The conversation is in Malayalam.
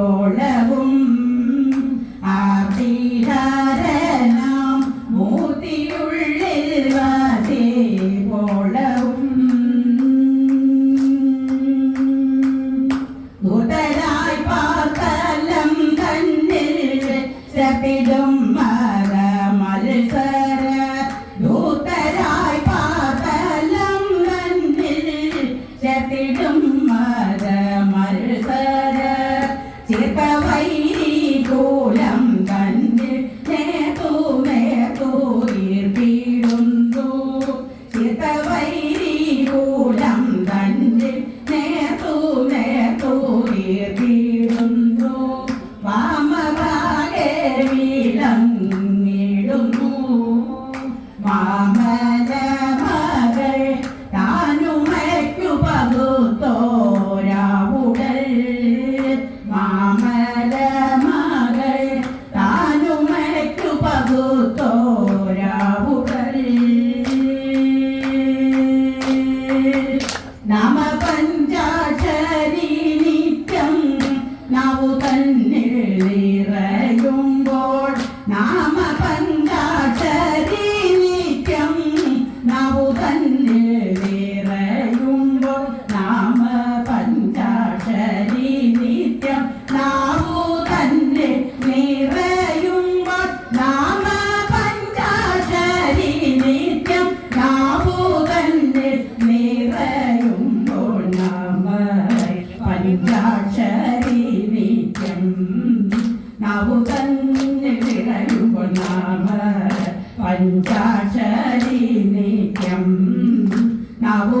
പോളവും ആർത്തിഹരന മൂർത്തിയുള്ളിൽ വസേ പോളവും ദൂതരായി പാർത്തലം ചപിടും മര കൂലം കണ്ടിൽ നേതു നേതു ഈർപ്പിടുന്നു വാമഭാഗേ വിളങ്ങിടുന്നു മാമല നാമ പഞ്ചാക്ഷരി നിത്യം നാവു തന്നിൽ നിറയുമ്പോൾ നാമ പഞ്ചാക്ഷരി നാവു തന്നിൽ നിറയുമ്പോൾ നാമ പഞ്ചാക്ഷരി നിത്യം തന്നിൽ